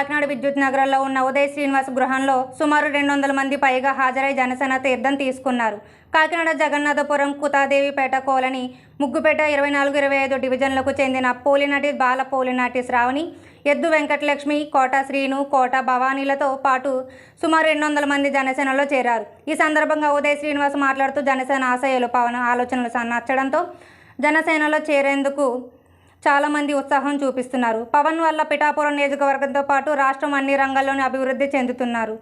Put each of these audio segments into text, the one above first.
కాకినాడ విద్యుత్ నగరంలో ఉన్న ఉదయ్ శ్రీనివాస్ గృహంలో సుమారు రెండు వందల మంది పైగా హాజరై జనసేన తీర్థం తీసుకున్నారు. కాకినాడ జగన్నాథపురం కుతాదేవిపేట కోలని ముగ్గుపేట ఇరవై నాలుగు ఇరవై ఐదు డివిజన్లకు చెందిన పోలినటి బాల పోలినాటి శ్రావణి ఎద్దు వెంకటలక్ష్మి కోట శ్రీను కోట భవానీలతో పాటు సుమారు రెండు వందల మంది జనసేనలో చేరారు. ఈ సందర్భంగా ఉదయ్ శ్రీనివాస్ మాట్లాడుతూ జనసేన ఆశయాలు పవన ఆలోచనలు నచ్చడంతో జనసేనలో చేరేందుకు చాలామంది ఉత్సాహం చూపిస్తున్నారు. పవన్ వల్ల పిఠాపురం నియోజకవర్గంతో పాటు రాష్ట్రం అన్ని రంగాల్లోనూ అభివృద్ధి చెందుతున్నారు.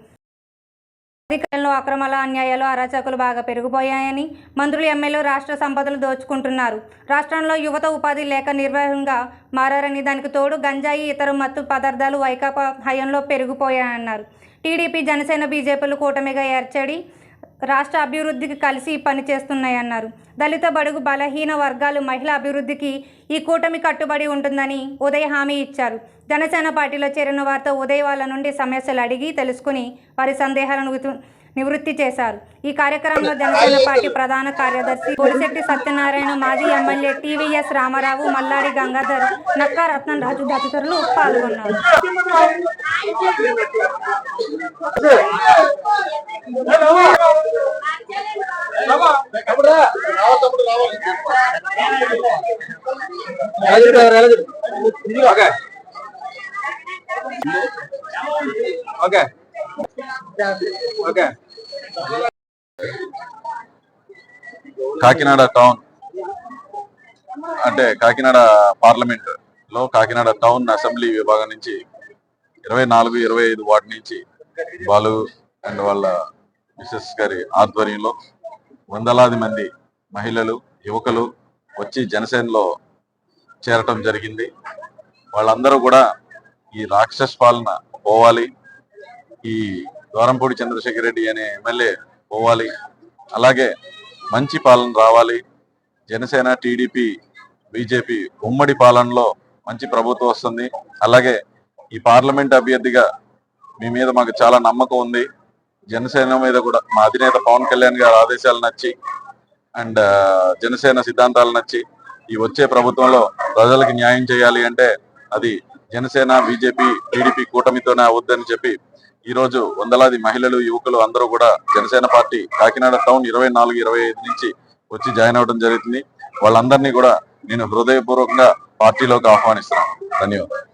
అధికారంలో అక్రమాల అన్యాయాలు అరాచకులు బాగా పెరిగిపోయాయని మంత్రులు ఎమ్మెల్యేలు రాష్ట్ర సంపదలు దోచుకుంటున్నారు. రాష్ట్రంలో యువత ఉపాధి లేక నిర్వహంగా మారారని దానికి తోడు గంజాయి ఇతర మత్తు పదార్థాలు వైకాపా హయంలో పెరిగిపోయాయన్నారు. టీడీపీ జనసేన బీజేపీలు కూటమిగా ఏర్చడి రాష్ట్ర అభివృద్ధికి కలిసి పనిచేస్తున్నాయన్నారు దళిత బడుగు బలహీన వర్గాలు మహిళా అభివృద్ధికి ఈ కూటమి కట్టుబడి ఉంటుందని ఉదయ్ హామీ ఇచ్చారు. జనసేన పార్టీలో చేరిన వారితో ఉదయ్ వాళ్ళ నుండి సమస్యలు అడిగి తెలుసుకుని వారి సందేహాలను నివృత్తి చేశారు. ఈ కార్యక్రమంలో జనసేన పార్టీ ప్రధాన కార్యదర్శి పొలిశెట్టి సత్యనారాయణ మాజీ ఎమ్మెల్యే టీవీఎస్ రామారావు మల్లాడి గంగాధర్ నక్కా రత్నం రాజు తదితరులు పాల్గొన్నారు. ఓకే. ఓకే. కాకినాడ టౌన్. అంటే కాకినాడ పార్లమెంట్లో కాకినాడ టౌన్ అసెంబ్లీ విభాగం నుంచి ఇరవై నాలుగు ఇరవై ఐదు వార్డు నుంచి బాలు అండ్ వాళ్ళ మిసెస్ గారి ఆధ్వర్యంలో వందలాది మంది మహిళలు యువకులు వచ్చి జనసేనలో చేరటం జరిగింది. వాళ్ళందరూ కూడా ఈ రాక్షస పాలన పోవాలి. ఈ ద్వారంపూడి చంద్రశేఖర్ రెడ్డి అనే ఎమ్మెల్యే పోవాలి. అలాగే మంచి పాలన రావాలి. జనసేన టీడీపీ బీజేపీ ఉమ్మడి పాలనలో మంచి ప్రభుత్వం వస్తుంది. అలాగే ఈ పార్లమెంట్ అభ్యర్థిగా మీ మీద మాకు చాలా నమ్మకం ఉంది. జనసేన మీద కూడా మా అధినేత పవన్ కళ్యాణ్ గారి ఆదేశాలు నచ్చి అండ్ జనసేన సిద్ధాంతాలు నచ్చి ఈ వచ్చే ప్రభుత్వంలో ప్రజలకు న్యాయం చేయాలి అంటే అది జనసేన బీజేపీ టీడీపీ కూటమితోనే అవుద్దని చెప్పి ఈరోజు వందలాది మహిళలు యువకులు అందరూ కూడా జనసేన పార్టీ కాకినాడ టౌన్ ఇరవై నాలుగు ఇరవై ఐదు నుంచి వచ్చి జాయిన్ అవ్వడం జరుగుతుంది. వాళ్ళందరినీ కూడా నేను హృదయపూర్వకంగా పార్టీలోకి ఆహ్వానిస్తున్నాను. ధన్యవాదాలు.